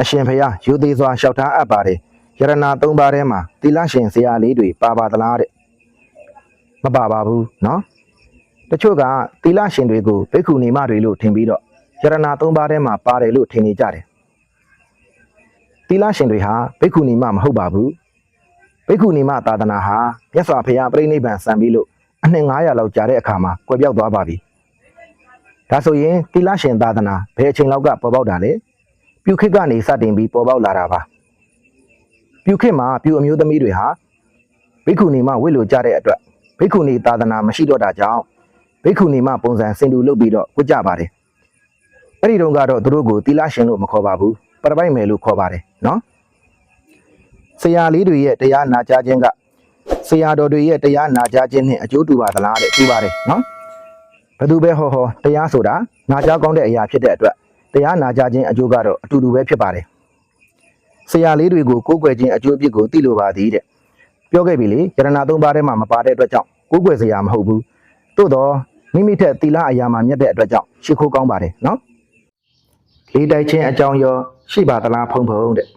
အရှင်ဖျားယူသေးစွာလျှောက်ထားအပ်ပါတယ်ယရနာသုံးပါးထဲမှာသီလရှင်ဆရာလေးတွေပါပါသလားတဲ့မပါပါဘူးเนาะတချို့ကသီလရှင်တွေကိုဘိက္ခုနီမတွေလို့ထင်ပြီးတော့ယရနာသုံးပါးထဲမှာပါတယ်လို့ထင်နေကြတယ်သီလရှင်တွေဟာဘိက္ခုနီမမဟုတ်ပါဘူးဘိက္ခုနီမသာသနာဟာမြတ်စွာဘုရားပြိဋိဘံစံပြီးလို့အနှစ်900လောက်ကြာတဲ့အခါမှာကွယ်ပြောက်သွားပါပြီဒါဆိုရင်သီလရှင်သာသနာဘယ်အချိန်လောက်ကပေါ်ပေါက်တာလဲ ပြုခေတ်ကနေစတင်ပြီးပေါ်ပေါက်လာတာပါပြုခေတ်မှာပြုအမျိုးသမီးတွေဟာဘိက္ခုနီမဝိလိုကြတဲ့အတွက်ဘိက္ခုနီသာသနာမရှိတော့တာကြောင့်ဘိက္ခုနီမပုံစံစင်တူလုပ်ပြီးတော့ဝတ်ကြပါတယ်အဲ့ဒီတုန်းကတော့သူတို့ကိုတီလာရှင်လို့မခေါ်ပါဘူးပရပိုက်မယ်လို့ခေါ်ပါတယ်နော်ဆရာလေးတွေရဲ့တရားနာကြားခြင်းကဆရာတော်တွေရဲ့တရားနာကြားခြင်းနဲ့အကျိုးတူပါသလားတဲ့တူပါတယ်နော်ဘယ်သူပဲဟောဟောတရားဆိုတာနာကြားကောင်းတဲ့အရာဖြစ်တဲ့အတွက် တရားနာကြခြင်းအကျိုးကတော့အတူတူပဲဖြစ်ပါတယ်။ဆရာလေးတွေကိုကိုးကွယ်ခြင်းအကျိုးအပြစ်ကိုသိလိုပါသည်တဲ့။ပြောခဲ့ပြီလေယရနာသုံးပါးထဲမှာမပါတဲ့အတွက်ကြောင့်ကိုးကွယ်စရာမဟုတ်ဘူး။သို့တော့မိမိထက်သီလအရာမှာမြတ်တဲ့အတွက်ကြောင့်ရှ िख ိုးကောင်းပါတယ်နော်။လေးတိုက်ခြင်းအကြောင်းရောရှိပါသလားဖုံဖုံတဲ့။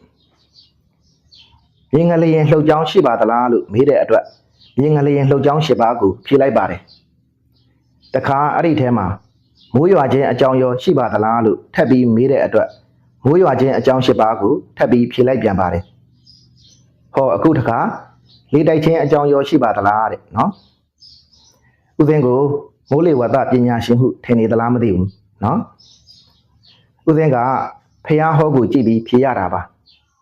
မြင်ငလျင်လှုပ်ကြောင်းရှိပါသလားလို့မေးတဲ့အတွက်မြင်ငလျင်လှုပ်ကြောင်းရှိပါကိုဖြေလိုက်ပါတယ်။တခါအဲ့ဒီထဲမှာ မိုးရွာခြင်းအကြောင်းရောရှိပါသလားလို့ထပ်ပြီးမေးတဲ့အတွက်မိုးရွာခြင်းအကြောင်းရှိပါကိုထပ်ပြီးဖြေလိုက်ပြန်ပါတယ်။ဟောအခုတခါလေးတိုက်ခြင်းအကြောင်းရောရှိပါသလားတဲ့နော်။ဥစဉ်ကိုမိုးလေဝသပညာရှင်ဟုထင်နေသလားမသိဘူးနော်။ဥစဉ်ကဖះဟောကိုကြည့်ပြီးဖြေရတာပါ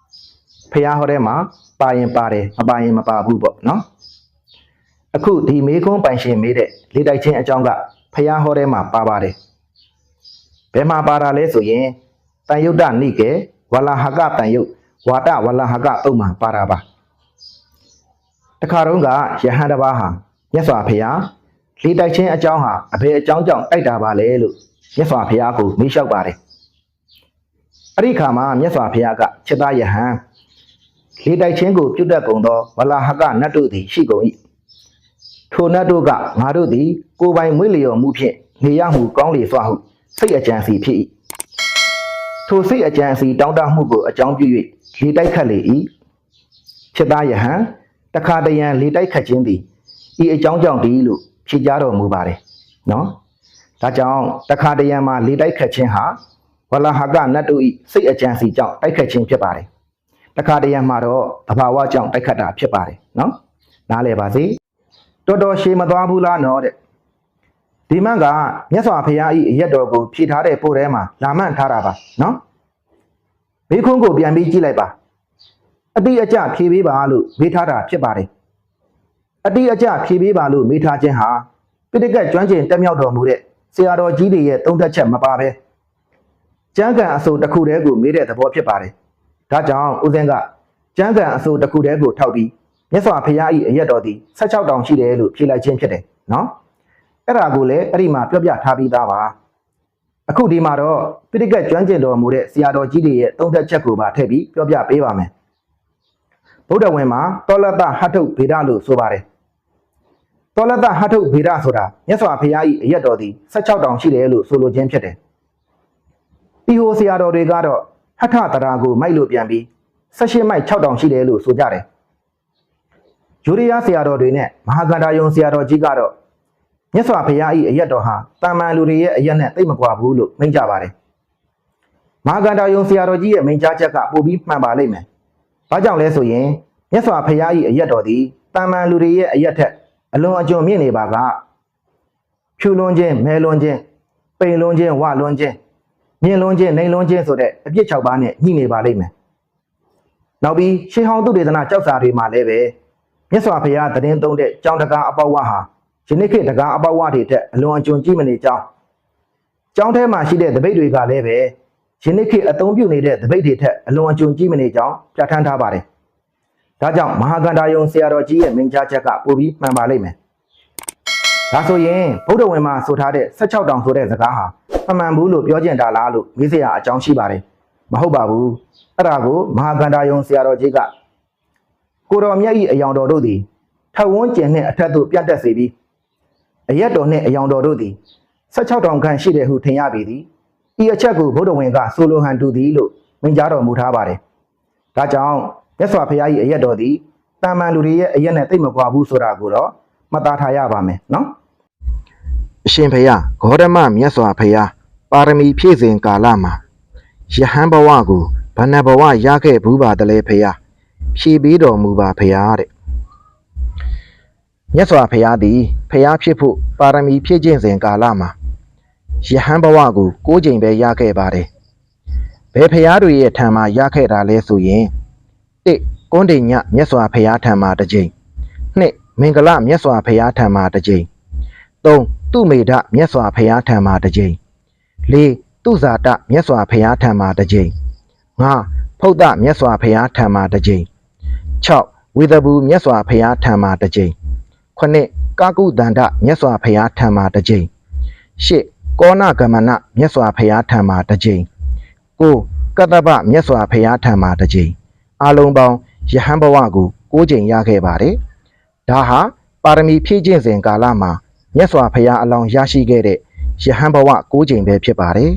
။ဖះဟောထဲမှာပါရင်ပါတယ်မပါရင်မပါဘူးပေါ့နော်။အခုဒီမေခွန်းပိုင်ရှင်မေးတဲ့လေးတိုက်ခြင်းအကြောင်းကဖះဟောထဲမှာပါပါတယ် ဘယ်မှာပါတာလဲဆိုရင်တန်ယုတ်တနိကေဝလာဟကတန်ယုတ်ဝါတဝလာဟကတုံးမှာပါတာပါတခါတုန်းကယဟန်တစ်ပါးဟာမြတ်စွာဘုရားလေးတိုက်ခြင်းအကြောင်းဟာအဘယ်အကြောင်းကြောင့်တိုက်တာပါလဲလို့မြတ်စွာဘုရားကိုမေးလျှောက်ပါတယ်အဲ့ဒီခါမှာမြတ်စွာဘုရားကချက်သားယဟန်လေးတိုက်ခြင်းကိုပြုတ်တတ်ကုန်သောဝလာဟကနတ်တို့သည်ရှိကုန်၏ထိုနတ်တို့ကငါတို့သည်ကိုယ်ပိုင်မွေးလျော်မှုဖြင့်နေရမှုကောင်းလေစွာဟု စိတ်အကြံစီဖြစ်၏ထိုစိတ်အကြံစီတောင်းတမှုကိုအကြောင်းပြု၍လေတိုက်ခတ်လေ၏ချက်သားယဟန်တခါတရံလေတိုက်ခတ်ခြင်းသည်ဤအကြောင်းကြောင့်ဒီလို့ဖြေကြားတော်မူပါတယ်နော်ဒါကြောင့်တခါတရံမှာလေတိုက်ခတ်ခြင်းဟာဝလာဟကနတ်တို့ဤစိတ်အကြံစီကြောင့်တိုက်ခတ်ခြင်းဖြစ်ပါတယ်တခါတရံမှာတော့သဘာဝကြောင့်တိုက်ခတ်တာဖြစ်ပါတယ်နော်နားလည်ပါစေတော်တော်ရှည်မသွားဘူးလားနော်တဲ့ ဒီမန့်ကမြတ်စွာဘုရားဤအရက်တော်ကိုဖြည့်ထားတဲ့ပို့ထဲမှာလာမှန်ထားတာပါနော်ဘေးခွန်းကိုပြန်ပြီးကြည့်လိုက်ပါအတိအကျဖြည့်ပေးပါလို့မေးထားတာဖြစ်ပါတယ်အတိအကျဖြည့်ပေးပါလို့မေးထားခြင်းဟာပိဋကတ်ကျွမ်းကျင်တက်မြောက်တော်မူတဲ့ဆရာတော်ကြီးတွေရဲ့သုံးသက်ချက်မပါပဲကျမ်းဂန်အဆိုတစ်ခုတည်းကိုမေးတဲ့သဘောဖြစ်ပါတယ်ဒါကြောင့်ဦးဇင်းကကျမ်းဂန်အဆိုတစ်ခုတည်းကိုထောက်ပြီးမြတ်စွာဘုရားဤအရက်တော်သည်16တောင်ရှိတယ်လို့ဖြေလိုက်ခြင်းဖြစ်တယ်နော် အဲ့ဒါကိုလည်းအဲ့ဒီမှာပြောပြထားပြီးသားပါအခုဒီမှာတော့ပိဋကတ်ကျွမ်းကျင်တော်မူတဲ့ဆရာတော်ကြီးတွေရဲ့သုံးသက်ချက်ကိုပါထည့်ပြီးပြောပြပေးပါမယ်ဗုဒ္ဓဝင်မှာတောလတဟတ်ထုတ်ဗေဒလို့ဆိုပါတယ်တောလတဟတ်ထုတ်ဗေဒဆိုတာမြတ်စွာဘုရား၏အရက်တော်သည်16တောင်ရှိတယ်လို့ဆိုလိုခြင်းဖြစ်တယ်ဒီဟိုဆရာတော်တွေကတော့ဟထတရာကိုမိုက်လို့ပြန်ပြီး18မိုက်6တောင်ရှိတယ်လို့ဆိုကြတယ်ယူရီးယားဆရာတော်တွေနဲ့မဟာကန္တာယုံဆရာတော်ကြီးကတော့ မြတ်စွာဘုရား၏အရက်တော်ဟာတာမန်လူတွေရဲ့အရက်နဲ့သိပ်မကွာဘူးလို့မိန့်ကြပါတယ်။မဟာကန္တာယုံဆရာတော်ကြီးရဲ့မိန့်ကြားချက်ကပိုပြီးမှန်ပါလိမ့်မယ်။ဘာကြောင့်လဲဆိုရင်မြတ်စွာဘုရား၏အရက်တော်သည်တာမန်လူတွေရဲ့အရက်ထက်အလွန်အကျွံမြင့်နေပါကဖြူလွန်ခြင်းမဲလွန်ခြင်းပိန်လွန်ခြင်းဝလွန်ခြင်းမြင့်လွန်ခြင်းနှိမ်လွန်ခြင်းဆိုတဲ့အပြစ်၆ပါးနဲ့ညှိနေပါလိမ့်မယ်။နောက်ပြီးရှေးဟောင်းသူတေသနာကြောက်စာတွေမှာလည်းပဲမြတ်စွာဘုရားသတင်းသုံးတဲ့ကြောင်းတကားအပေါက်ဝဟာ ယနေ့ခေတ်တကားအပေါက်ဝတွေထက်အလွန်အကျွံကြည့်မနေကြောင်းကျောင်းထဲမှာရှိတဲ့တပိတ်တွေကလည်းပဲယနေ့ခေတ်အသုံးပြုနေတဲ့တပိတ်တွေထက်အလွန်အကျွံကြည့်မနေကြောင်းပြဋ္ဌာန်းထားပါတယ်။ဒါကြောင့်မဟာကန္တာယုံဆရာတော်ကြီးရဲ့မိန့်ကြားချက်ကပိုပြီးမှန်ပါလိမ့်မယ်။ဒါဆိုရင်ဗုဒ္ဓဝင်မှာဆိုထားတဲ့16တောင်ဆိုတဲ့စကားဟာမမှန်ဘူးလို့ပြောကျင်တာလားလို့မေးစရာအကြောင်းရှိပါတယ်။မဟုတ်ပါဘူး။အဲ့ဒါကိုမဟာကန္တာယုံဆရာတော်ကြီးကကိုတော်မြတ်၏အယောင်တော်တို့သည်ထဝန်းကျင်နှင့်အထက်သို့ပြတ်တက်စေပြီး အရက်တော်နှင့်အယောင်တော်တို့သည်16တောင်ခန့်ရှိတယ်ဟုထင်ရပေသည်ဤအချက်ကိုဗုဒ္ဓဝင်ကဆိုလိုဟန်တူသည်လို့မိန့်ကြားတော်မူထားပါတယ်ဒါကြောင့်မြတ်စွာဘုရား၏အရက်တော်သည်တာမန်လူတွေရဲ့အရက်နဲ့တိတ်မကွာဘူးဆိုတာကိုတော့မှတ်သားထားရပါမယ်နော်အရှင်ဘုရားဂေါတမမြတ်စွာဘုရားပါရမီဖြည့်စဉ်ကာလမှာယဟန်ဘဝကိုဘဏ္ဍဘဝရခဲ့ဘူးပါတလေဘုရားဖြည့်ပေးတော်မူပါဘုရားတဲ့မြတ်စွာဘုရားသည် ဖျားဖြစ်ဖို့ပါရမီဖြည့်ခြင်းစဉ်ကာလမှာယဟန်ဘဝကို၉ချိန်ပဲရခဲ့ပါတယ်။ဘယ်ဖျားတွေရဲ့ထံမှာရခဲ့တာလဲဆိုရင်၁ကွန်းတိညမြတ်စွာဘုရားထံမှာတစ်ချိန်၂မင်္ဂလမြတ်စွာဘုရားထံမှာတစ်ချိန်၃သူမေဒမြတ်စွာဘုရားထံမှာတစ်ချိန်၄သူဇာတမြတ်စွာဘုရားထံမှာတစ်ချိန်၅ဖုဒ္ဒမြတ်စွာဘုရားထံမှာတစ်ချိန်၆ဝေဒဘူးမြတ်စွာဘုရားထံမှာတစ်ချိန်ခုနှစ် ကာကုတန္တမြတ်စွာဘုရားထံမှာတစ်ကြိမ်ရှစ်ကောဏဂမနမြတ်စွာဘုရားထံမှာတစ်ကြိမ်ကိုကတ္တပမြတ်စွာဘုရားထံမှာတစ်ကြိမ်အလုံးပေါင်းယဟန်ဘဝကို၉ကြိမ်ရခဲ့ပါတယ်ဒါဟာပါရမီဖြည့်ကျင့်စဉ်ကာလမှာမြတ်စွာဘုရားအလောင်းရရှိခဲ့တဲ့ယဟန်ဘဝ၉ကြိမ်ပဲဖြစ်ပါတယ်